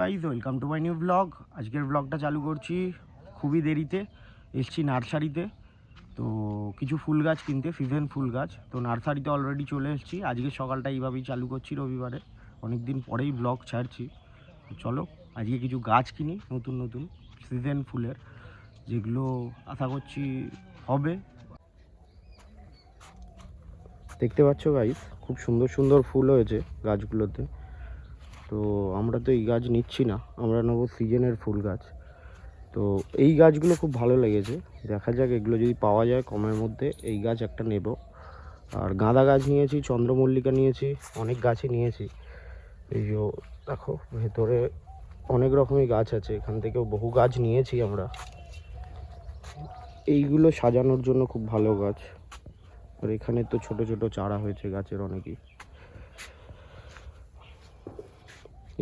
Guys welcome to my new blog আজকের ব্লগটা চালু করছি খুবই দেরিতে, এসছি নার্সারিতে। তো কিছু ফুল গাছ কিনতে সিজন ফুল গাছ। তো নার্সারিতে অলরেডি চলে এসেছি। আজকে সকালটা এইভাবেই চালু করছি রবিবারে। অনেক দিন পরেই ব্লগ ছাড়ছি। তো চলো, আজকে কিছু গাছ কিনি, নতুন নতুন সিজন ফুলের, যেগুলো আশা করছি হবে। দেখতে পাচ্ছ গাইস খুব সুন্দর সুন্দর ফুল হয়েছে গাছগুলোতে। তো আমরা তো এই গাছ নিচ্ছি না, আমরা নেব সিজনের ফুল গাছ। তো এই গাছগুলো খুব ভালো লেগেছে, দেখা যাক এগুলো যদি পাওয়া যায় কমের মধ্যে, এই গাছ একটা নেব। আর গাঁদা গাছ নিয়েছি, চন্দ্রমল্লিকা নিয়েছি, অনেক গাছই নিয়েছি। এই যে দেখো, ভেতরে অনেক রকমই গাছ আছে, এখান থেকেও বহু গাছ নিয়েছি আমরা। এইগুলো সাজানোর জন্য খুব ভালো গাছ। আর এখানে তো ছোট ছোট চারা হয়েছে গাছের অনেকই।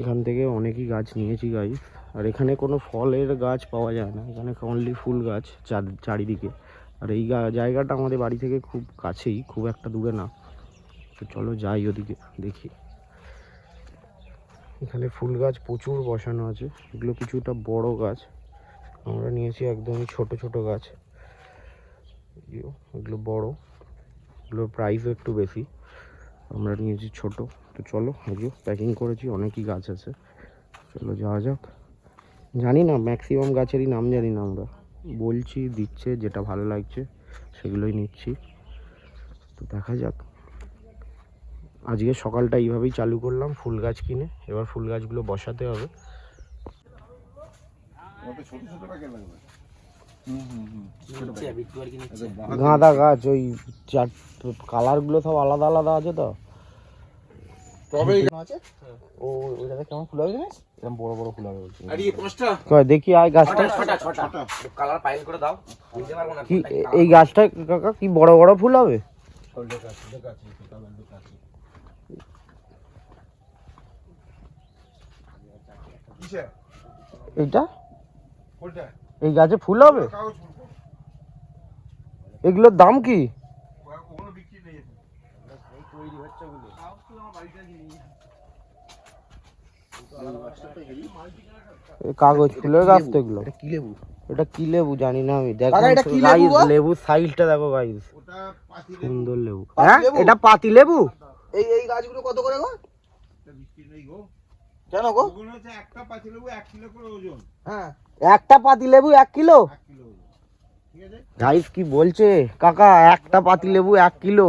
এখান থেকে অনেকই গাছ নিয়েছি গাই আর এখানে কোনো ফলের গাছ পাওয়া যায় না। এখানে অনলি ফুল গাছ চার- চারিদিকে। আর এই জায়গাটা আমাদের বাড়ি থেকে খুব কাছেই, খুব একটা দূরে না। তো চলো যাই ওদিকে, দেখি। এখানে ফুল গাছ প্রচুর বসানো আছে। এগুলো কিছুটা বড় গাছ। আমরা নিয়েছি একদমই ছোট ছোট গাছ। এগুলো বড়। এগুলোর প্রাইসও একটু বেশি। আমরা নিয়েছি ছোট। তো চলো, আজকে প্যাকিং করেছি, অনেকই গাছ আছে। চলো যাওয়া যাক। জানি না ম্যাক্সিমাম গাছেরই নাম জানি না আমরা। বলছি, দিচ্ছে, যেটা ভালো লাগছে, সেগুলোই নিচ্ছি। তো দেখা যাক। আজকে সকালটা এইভাবেই চালু করলাম, ফুল গাছ কিনে। এবার ফুল গাছগুলো বসাতে হবে। গাঁদা গাছ, ওই চার কালারগুলো সব আলাদা আলাদা আছে তো? তবে ও ওইটাতে কেমন ফুল হবে জানিস? এরকম বড় বড় ফুল হবে বলছি। আর এই কয় দেখি আয় গাছটা। কালার পাইল করে দাও। বুঝতে পারব না কি এই গাছটা কাকা কি বড় বড় ফুল হবে? এইটা? এই গাছে ফুল হবে? এগুলোর দাম কি ওগুলো বিক্রি নেই এখন। এ কাগজ ফুলের গাছ তো এগুলো। কি লেবু? এটা কি লেবু জানি না আমি দেখো লেবু লেবুর সাইজটা দেখো গাইস সুন্দর লেবু। হ্যাঁ? এটা পাতি লেবু? এই এই গাছগুলো কত করে গো? লেবুটা বিক্রি নেই গো। কেন গো? একটা পাতি লেবু এক কিলো করে ওজন। হ্যাঁ। একটা পাতি লেবু এক কিলো? গাইস কি বলছে? কাকা একটা পাতি লেবু এক কিলো।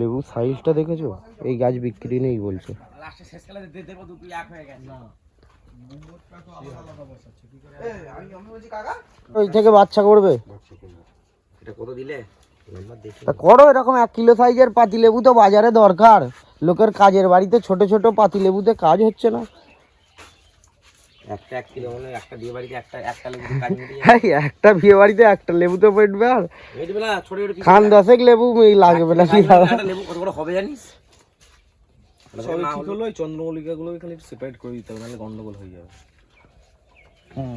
লেবু সাইজটা দেখেছ? এই গাছ বিক্রি নেই বলছে। হয়ে ওই থেকে বাচ্চা করবে? এটা কত দিলে? নাম্বার দেখি তা করো এরকম এক কিলো সাইজের পাতি লেবু তো বাজারে দরকার। লোকের কাজের বাড়িতে ছোট ছোট পাতি লেবুতে কাজ হচ্ছে না। একটা এক কিলো মানে একটা দিয়ে বাড়িতে একটা একটা লেবু কাজ হ্যাঁ একটা বিয়ে বাড়িতে একটা লেবু তো পেটবে আর ছোট ছোট খান দশেক লেবু লাগবে না কি হবে? লেবু কত বড় হবে জানিস? ঠিক হলো ওই খালি সেপারেট করে দিতে হবে নাহলে গন্ডগোল হয়ে যাবে। হুম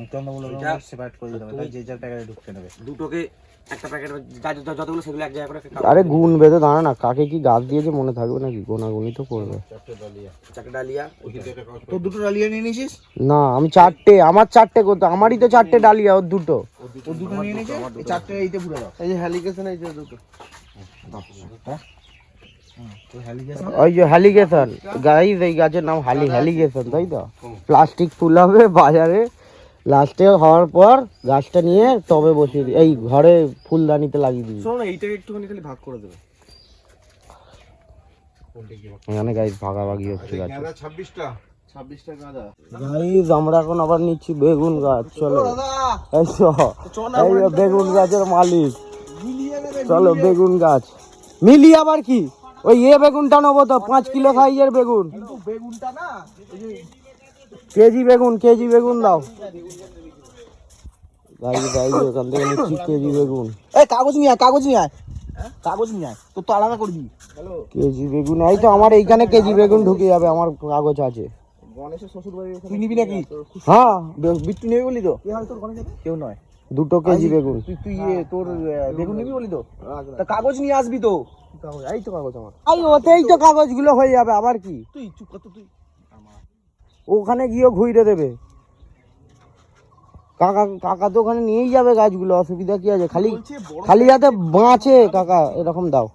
সেপারেট করে দিতে হবে যে যার প্যাকেটে ঢুকতে নেবে দুটোকে একটা প্যাকেট যতগুলো সেগুলো এক জায়গায় করে আরে গুণ বেঁধে দাঁড়া না কাকে কি গাছ দিয়েছে মনে থাকবে নাকি? গোনাগুনি তো করবে। চারটে ডালিয়া। তো দুটো ডালিয়া নিয়ে নিয়েছিস? না আমি চারটে আমার চারটে করতে আমারই তো চারটে ডালিয়া ওর দুটো। ও দুটো নিয়ে নিয়েছে এই চারটে এইতে পুরো দাও। এই যে হ্যালিকেশন এই যে দুটো। ওই যে হ্যালিগেশন গাইজ এই গাছের নাম হালি হ্যালিগেশন তাই তো? প্লাস্টিক ফুল হবে বাজারে। লাস্টে হওয়ার পর গাছটা নিয়ে টবে বসিয়ে দিই। এই ঘরে ফুলদানিতে লাগিয়ে দিবি শোনো এইটাকে একটুখানি খালি ভাগ করে দেবে। এখানে গাইজ ভাগাভাগি হচ্ছে গাছ। ছাব্বিশটা। গাইজ আমরা এখন আবার নিচ্ছি বেগুন গাছ চলো এই এই বেগুন গাছের মালিক। চলো বেগুন গাছ। মিলি আবার কি? ওই এ বেগুনটা নেব তো পাঁচ কিলো সাইজের বেগুন। বেগুনটা না কেজি বেগুন কেজি বেগুন দাও। গাইজ গাইজ ওখান থেকে নিচ্ছি কেজি বেগুন। এই কাগজ নিয়ে আয় কাগজ নিয়ে আয়। কাগজ নিয়ে আয় তোর তো আলাদা করবি কেজি বেগুন এই তো আমার এইখানে কেজি বেগুন ঢুকে যাবে আমার কাগজ আছে। গণেশের শ্বশুর বাড়ি তুই নিবি নাকি? হ্যাঁ বিট্টু নেবে বলি তো? কে হয় তোর গণেশের কেউ নয়। দুটো কেজি বেগুন। তুই তুই তোর বেগুন নিবি বলি তো? তা কাগজ নিয়ে আসবি তো? কাগজ? এই তো কাগজ আমার। এই ওতেই তো কাগজগুলো হয়ে যাবে আবার কি? তুই চুপ কর তুই। ওখানে গিয়ে ঘুরে দেবে। কাকা কাকা তো ওখানে নিয়েই যাবে গাছগুলো অসুবিধা কি আছে? খালি খালি যাতে বাঁচে কাকা এরকম দাও।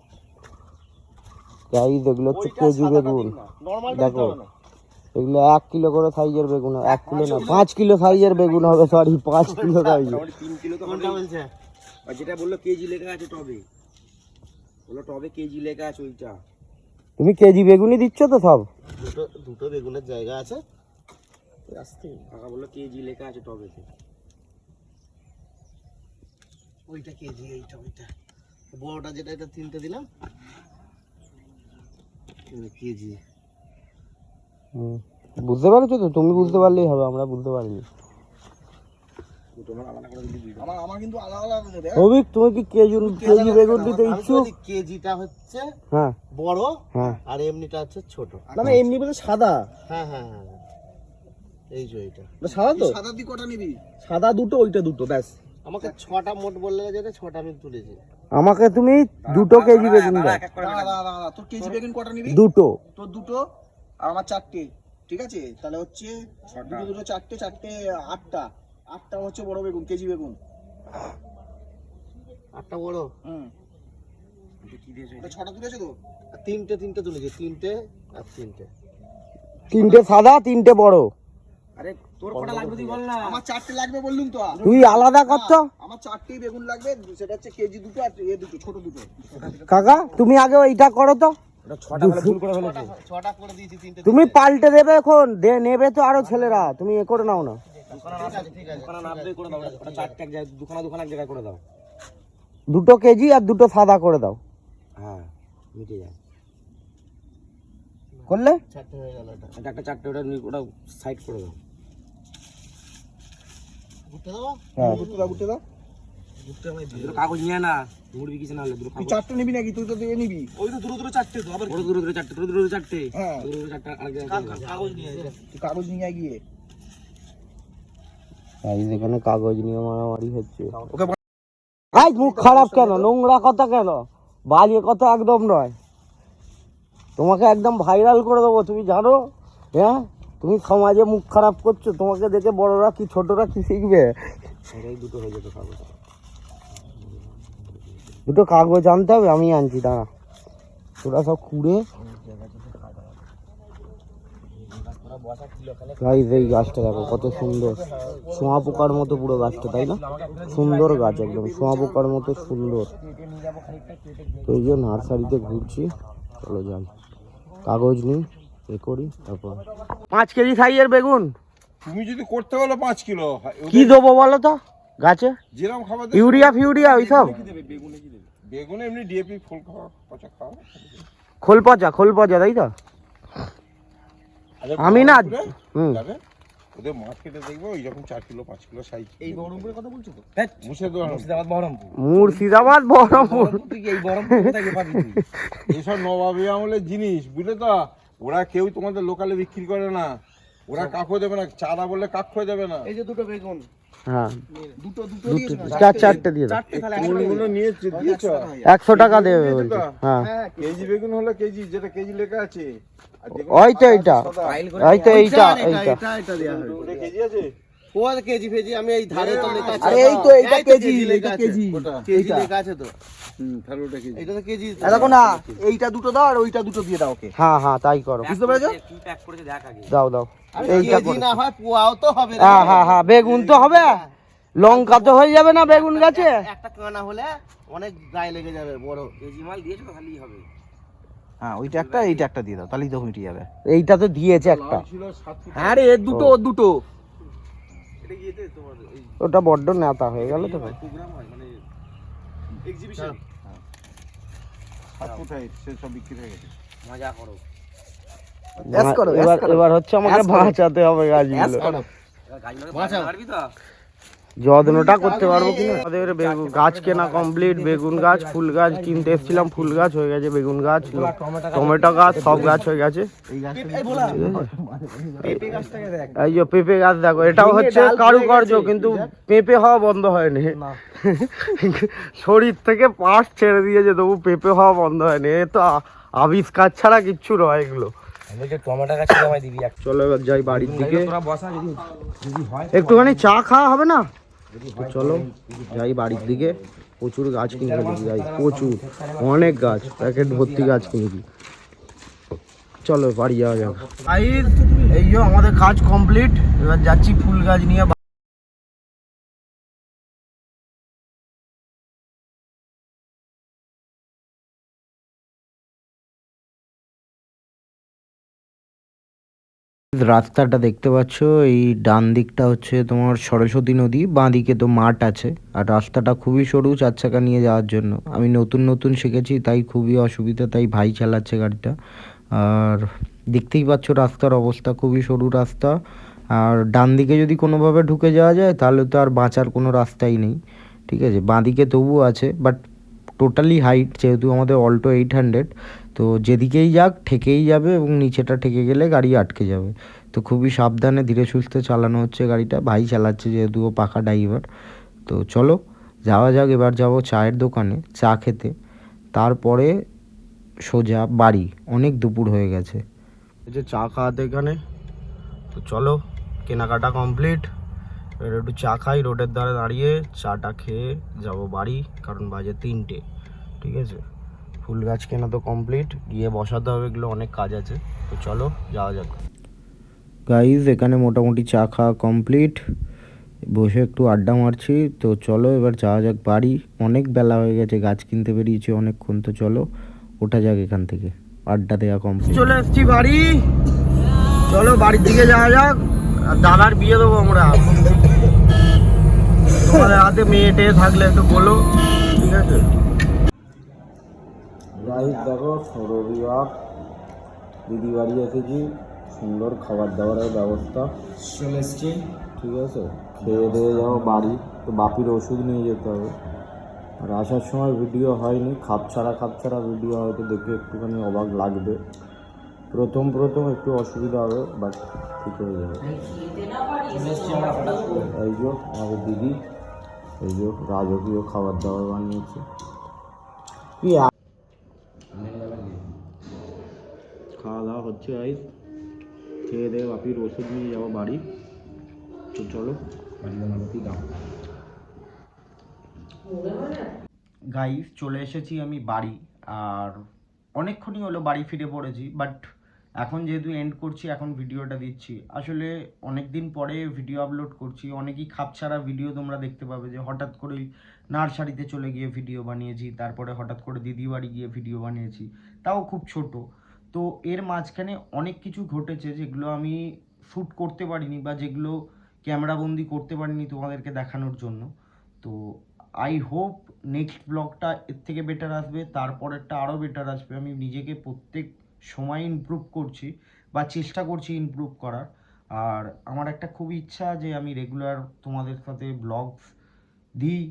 গাইজ এগুলো হচ্ছে কেজি বেগুন দেখো এগুলো এক কিলো করে সাইজের বেগুন এক কিলো না পাঁচ কিলো সাইজের বেগুন হবে সরি পাঁচ কিলো সাইজের তিন কিলো তো বলছে? আর যেটা বলল কেজি লেখা আছে টবে। বলল টবে কেজি লেখা আছে ওইটা। তুমি কেজি বেগুনই দিচ্ছ তো সব? দুটো দুটো বেগুনের জায়গা আছে। আসতে। কাকা বলল কেজি লেখা আছে টবেতে। ওইটা কেজি এইটা ওইটা। বড়টা যেটা এটা তিনটে দিলাম। কেজি। বুঝতে পারছ তো? তুমি বুঝতে পারলেই হবে আমরা বুঝতে পারিনি। দুটো আমার আলাদা করে দিলি বুঝবে আমার আমার কিন্তু আলাদা আলাদা দেবে অভিক তুমি কি কেজি কেজি বেগুন দিতে ইচ্ছুক? কেজিটা হচ্ছে হ্যাঁ। বড় হ্যাঁ। আর এমনিটা হচ্ছে ছোট। না এমনি বলে সাদা। হ্যাঁ হ্যাঁ হ্যাঁ। এই যে এইটা। সাদা তো? সাদা দি কটা নিবি? সাদা দুটো ওইটা দুটো ব্যাস। আমাকে ছটা মোট বললে যেটা ছটা আমি তুলেছি। আমাকে তুমি দুটো কেজি বেগুন দাও। তোর কেজি বেগুন কটা নিবি? দুটো। তোর দুটো আর আমার চারটে ঠিক আছে? তাহলে হচ্ছে দুটো দুটো চারটে চারটে আটটা। আটটা হচ্ছে বড় বেগুন কেজি বেগুন। আটটা বড়? হুম। কি ছটা তুলেছে তো? তিনটে তিনটে তুলেছি তিনটে আর তিনটে। তিনটে সাদা তিনটে বড়। আরে তোর কটা লাগবে তুই বল না। আমার চারটে লাগবে বললুম তো। তুই আলাদা করছ আমার চারটেই বেগুন লাগবে সেটা হচ্ছে কেজি দুটো আর এ দুটো ছোট দুটো। কাকা তুমি আগে ওইটা করো তো। ওটা ছটা করে ভুল করে ফেলেছে। ছটা করে দিয়েছি তিনটে তুমি পাল্টে দেবে এখন। দে নেবে তো আরও ছেলেরা। তুমি এ করে নাও না। দুটো কেজি আর দুটো সাদা করে দাও। হ্যাঁ মিটে যায়। করলে? হয়ে একটা চারটে ওটা ওটা সাইড করে দাও ঘুরতে দেবো হ্যাঁ ঘুরতে দাও ঘুরতে দাও দুটো কাগজ নিয়ে না মুড়বি কিছু না হলে দুটো চারটে নিবি নাকি? তুই তো দিয়ে নিবি। ওই তো দূরে দূরে চারটে তো আবার দূরে দূরে চারটে দূরে দূরে চারটে। হ্যাঁ। দূরে দূরে চারটে আরেক জায়গায় করে দাও। কাগজ নিয়ে কাগজ নিয়ে গিয়ে। গাইজ এখানে কাগজ নিয়ে মারামারি হচ্ছে। আই মুখ খারাপ কেন? নোংরা কথা কেন? বাজে কথা একদম নয়। তোমাকে একদম ভাইরাল করে দেবো তুমি জানো? হ্যাঁ? তুমি সমাজে মুখ খারাপ করছ তোমাকে দেখে বড়রা কি ছোটরা কি শিখবে? এটাই দুটো হয়ে যেত কাগজ। দুটো কাগজ আনতে হবে আমি আনছি দাঁড়া। তোরা সব খুঁড়ে। গাইজ এই গাছটা দেখো কত সুন্দর। শোঁয়া পোকার মতো পুরো গাছটা তাই না? সুন্দর গাছ একদম শোঁয়া পোকার মতো সুন্দর। তো এই যে নার্সারিতে ঘুরছি চলো যাই। কাগজ নিই। এ করি তারপর। পাঁচ কেজি সাইজের বেগুন? তুমি যদি করতে বলো পাঁচ কিলো কি দেবো বলো তো? গাছে? যেরকম খাবার ইউরিয়া ফিউরিয়া ওইসব? বেগুন এমনি ডিএপি ফুল খাওয়া পচা খাওয়া। খোল পচা খোল পচা তাই তো? আমি না হুম। ওদের মার্কেটে দেখবে ওই রকম চার কিলো পাঁচ কিলো সাইজ এই কথা বলছো তো? মুছে মুর্শিদাবাদ। বহরমপুর। মুর্শিদাবাদ বহরমপুর। এই এইসব নবাবী আমলের জিনিস বুঝলে তো? ওরা কেউ তোমাদের লোকালে বিক্রি করে না। ওরা কাকো দেবে না চাঁদা বললে কাকো দেবে না। এই যে দুটো বেগুন। হ্যাঁ। দুটো দুটো দুটো দিয়েছ না? চার চারটে দিয়ে দাও। চারটে তাহলে কোনগুলো নিয়েছে দিয়েছ? একশো টাকা দেবে হ্যাঁ। হ্যাঁ কেজি। বেগুন হলে কেজি যেটা কেজি লেখা আছে। ওই তো এইটা। সাদা, ফাইল করে এই তো এইটা এইটা। এটা এটা দেয়া হবে ওটা কেজি আছে? কেজি ফেজি আমি এই ধারে তো লেখা আছে। এই তো এইটা কেজি লেখা কেজি। কেজি লেখা আছে তো। কেজি। দেখো না এইটা দুটো দাও আর ওইটা দুটো দিয়ে দাও ওকে। হ্যাঁ হ্যাঁ তাই করো। বুঝতে পেরেছ? কি প্যাক করেছে দেখ আগে। দাও দাও। এইটা কেজি না হয় পোয়াও তো হবে হ্যাঁ হ্যাঁ হ্যাঁ বেগুন তো হবে। লঙ্কা তো হয়ে যাবে না বেগুন গাছে। একটা কানা হলে অনেক গায়ে লেগে যাবে বড়। কেজি মাল দিয়েছ খালি হবে। হ্যাঁ ওইটা একটা এইটা একটা দিয়ে দাও তাহলেই তো মিটে যাবে। এইটা তো দিয়েছে একটা। হ্যাঁ রে দুটো ওটা বড্ড নেতা হয়ে গেল তো। প্রোগ্রাম হয়? মানে এক্সিবিশন সাত ফুট হাইট সে সব বিক্রি হয়ে গেছে। মজা করো। এবার এবার হচ্ছে আমাকে বাঁচাতে হবে গাছগুলো। করো। এবার গাছগুলোকে বাঁচাও। তো? যত্নটা করতে পারব কিনা আমাদের গাছ কেনা কমপ্লিট বেগুন গাছ ফুল গাছ কিনতে এসেছিলাম ফুল গাছ হয়ে গেছে বেগুন গাছ টমেটো গাছ সব গাছ হয়ে গেছে। এই যে পেঁপে গাছ দেখো এটাও হচ্ছে কারুকার্য কিন্তু পেঁপে হওয়া বন্ধ হয়নি। শরীর থেকে পাশ ছেড়ে দিয়েছে তবু পেঁপে হওয়া বন্ধ হয়নি। এ তো আবিষ্কার ছাড়া কিচ্ছু নয় এগুলো। চলো এবার যাই বাড়ির দিকে। একটুখানি চা খাওয়া হবে না? তো চলো যাই বাড়ির দিকে। প্রচুর গাছ কিনে গেছি যাই প্রচুর। অনেক গাছ, প্যাকেট ভর্তি গাছ কিনেছি। চলো বাড়ি যাওয়া যাক। এই আমাদের কাজ কমপ্লিট এবার যাচ্ছি ফুল গাছ নিয়ে রাস্তাটা দেখতে পাচ্ছ, এই ডান দিকটা হচ্ছে তোমার সরস্বতী নদী, বাঁ দিকে তো মাঠ আছে। আর রাস্তাটা খুবই সরু চার চাকা নিয়ে যাওয়ার জন্য। আমি নতুন নতুন শিখেছি, তাই খুবই অসুবিধা, তাই ভাই চালাচ্ছে গাড়িটা। আর দেখতেই পাচ্ছ রাস্তার অবস্থা, খুবই সরু রাস্তা। আর ডান দিকে যদি কোনোভাবে ঢুকে যাওয়া যায়, তাহলে তো আর বাঁচার কোনো রাস্তাই নেই। ঠিক আছে? বাঁ দিকে তবুও আছে, বাট টোটালি হাইট যেহেতু আমাদের অল্টো এইট হান্ড্রেড তো যেদিকেই যাক ঠেকেই যাবে এবং নিচেটা ঠেকে গেলে গাড়ি আটকে যাবে। তো খুবই সাবধানে ধীরে সুস্থে চালানো হচ্ছে গাড়িটা। ভাই চালাচ্ছে যেহেতু, ও পাকা ড্রাইভার তো চলো, যাওয়া যাক, এবার যাব চায়ের দোকানে, চা খেতে। তারপরে সোজা বাড়ি, অনেক দুপুর হয়ে গেছে। যে চা খাওয়াতে এখানে। তো চলো, কেনাকাটা কমপ্লিট এবার একটু চা খাই, রোডের ধারে দাঁড়িয়ে চাটা খেয়ে যাব বাড়ি, কারণ বাজে তিনটে, ঠিক আছে? ফুল গাছ কেনা তো কমপ্লিট গিয়ে বসাতে হবে এগুলো অনেক কাজ আছে। তো চলো যাওয়া যাক। গাইজ এখানে মোটামুটি চা খাওয়া কমপ্লিট বসে একটু আড্ডা মারছি তো চলো এবার যাওয়া যাক বাড়ি। অনেক বেলা হয়ে গেছে গাছ কিনতে বেরিয়েছি অনেকক্ষণ তো চলো ওঠা যাক এখান থেকে। আড্ডা দেওয়া কমপ্লিট চলে এসছি বাড়ি। চলো বাড়ির দিকে যাওয়া যাক। দাদার বিয়ে দেবো আমরা। তোমাদের হাতে মেয়ে টেয়ে থাকলে একটু বলো। ঠিক আছে? যাই দেখো রবিবার দিদি বাড়ি এসেছি। সুন্দর খাবার দাবারের ব্যবস্থা। চলে এসছি। ঠিক আছে? খেয়ে দিয়ে যাও বাড়ি। তো বাপির ওষুধ নিয়ে যেতে হবে। আর আসার সময় ভিডিও হয়নি। খাপ ছাড়া খাপ ছাড়া ভিডিও হয়তো দেখে একটুখানি অবাক লাগবে। প্রথম প্রথম একটু অসুবিধা হবে বাট ঠিক হয়ে যাবে। এই যে আমাদের দিদি এই যে রাজকীয় খাবার দাবার বানিয়েছে। কি খাওয়া দাওয়া হচ্ছে আইস খেয়ে দিয়ে বাপির ওষুধ নিয়ে যাব বাড়ি। তো চলো গাইস চলে এসেছি আমি বাড়ি। আর অনেকক্ষণই হলো বাড়ি ফিরে পড়েছি বাট এখন যেহেতু এন্ড করছি, এখন ভিডিওটা দিচ্ছি। আসলে অনেক দিন পরে ভিডিও আপলোড করছি। অনেকই খাপছাড়া ভিডিও তোমরা দেখতে পাবে যে হঠাৎ করেই নার্সারিতে চলে গিয়ে ভিডিও বানিয়েছি, তারপরে হঠাৎ করে দিদি বাড়ি গিয়ে ভিডিও বানিয়েছি। তাও খুব ছোট। তো এর মাঝখানে অনেক কিছু ঘটেছে যেগুলো আমি শ্যুট করতে পারিনি বা যেগুলো ক্যামেরাবন্দি করতে পারিনি তোমাদেরকে দেখানোর জন্য। তো আই হোপ নেক্সট ব্লগটা এর থেকে বেটার আসবে তারপরেরটা আরও বেটার আসবে। আমি নিজেকে প্রত্যেক সময় ইমপ্রুভ করছি বা চেষ্টা করছি ইমপ্রুভ করার। আর আমার একটা খুব ইচ্ছা যে আমি রেগুলার তোমাদের সাথে ব্লগস দিই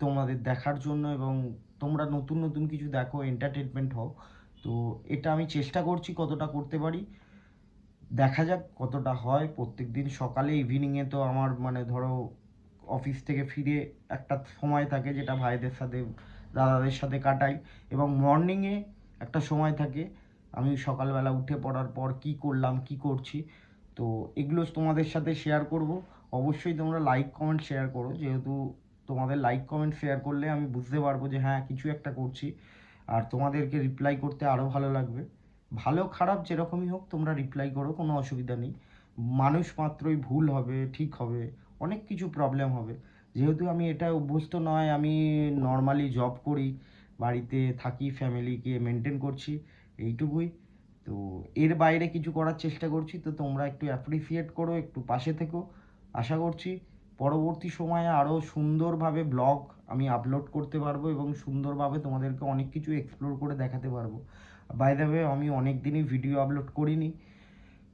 তোমাদের দেখার জন্য এবং তোমরা নতুন নতুন কিছু দেখো এন্টারটেনমেন্ট হও। তো এটা আমি চেষ্টা করছি কতটা করতে পারি। দেখা যাক কতটা হয়। প্রত্যেক দিন সকালে ইভিনিংয়ে তো আমার মানে ধরো অফিস থেকে ফিরে একটা সময় থাকে যেটা ভাইদের সাথে, দাদাদের সাথে কাটাই এবং মর্নিংয়ে একটা সময় থাকে। আমি সকালবেলা উঠে পড়ার পর কি করলাম, কি করছি, তো এগুলো তোমাদের সাথে শেয়ার করব। অবশ্যই তোমরা লাইক কমেন্ট শেয়ার করো। যেহেতু তোমাদের লাইক কমেন্ট শেয়ার করলে আমি বুঝতে পারব যে হ্যাঁ কিছু একটা করছি। আর তোমাদেরকে রিপ্লাই করতে আরও ভালো লাগবে। ভালো, খারাপ যেরকমই হোক, তোমরা রিপ্লাই করো, কোনো অসুবিধা নেই। মানুষ মাত্রই ভুল হবে, ঠিক হবে, অনেক কিছু প্রবলেম হবে। যেহেতু আমি এটা অভ্যস্ত নয়, আমি নর্মালি জব করি, বাড়িতে থাকি ফ্যামিলিকে মেনটেন করছি, এইটুকুই। তো এর বাইরে কিছু করার চেষ্টা করছি, তো তোমরা একটু অ্যাপ্রিসিয়েট করো, একটু পাশে থেকো। আশা করছি পরবর্তী সময়ে আরও সুন্দরভাবে ব্লগ আমি আপলোড করতে পারব এবং সুন্দরভাবে তোমাদেরকে অনেক কিছু এক্সপ্লোর করে দেখাতে পারব। বাই দ্য আমি অনেক দিনই ভিডিও আপলোড করিনি।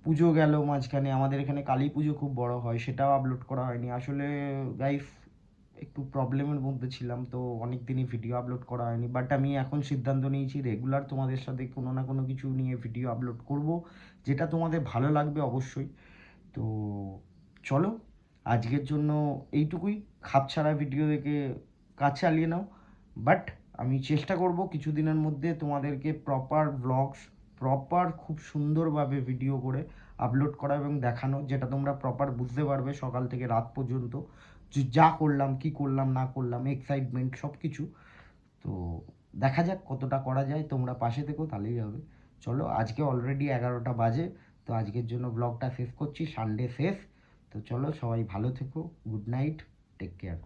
পুজো গেল মাঝখানে, আমাদের এখানে কালী পুজো খুব বড় হয়, সেটাও আপলোড করা হয়নি। আসলে গাইস একটু প্রবলেমের মধ্যে ছিলাম, তো অনেক দিনই ভিডিও আপলোড করা হয়নি। বাট আমি এখন সিদ্ধান্ত নিয়েছি রেগুলার তোমাদের সাথে কোনো না কোনো কিছু নিয়ে ভিডিও আপলোড করব। যেটা তোমাদের ভালো লাগবে অবশ্যই। তো চলো আজকের জন্য এইটুকুই। খাপ ছাড়া ভিডিও দেখে কাজ চালিয়ে নাও। বাট আমি চেষ্টা করব কিছুদিনের মধ্যে তোমাদেরকে প্রপার ব্লগস প্রপার খুব সুন্দরভাবে ভিডিও করে আপলোড করা এবং দেখানো, যেটা তোমরা প্রপার বুঝতে পারবে সকাল থেকে রাত পর্যন্ত। যে যা করলাম, কি করলাম, না করলাম এক্সাইটমেন্ট সব কিছু তো দেখা যাক কতটা করা যায়। তোমরা পাশে থেকো, তাহলেই হবে। চলো, আজকে অলরেডি এগারোটা বাজে। তো আজকের জন্য ব্লগটা শেষ করছি। সানডে শেষ। তো চলো সবাই ভালো থেকো গুড নাইট টেক কেয়ার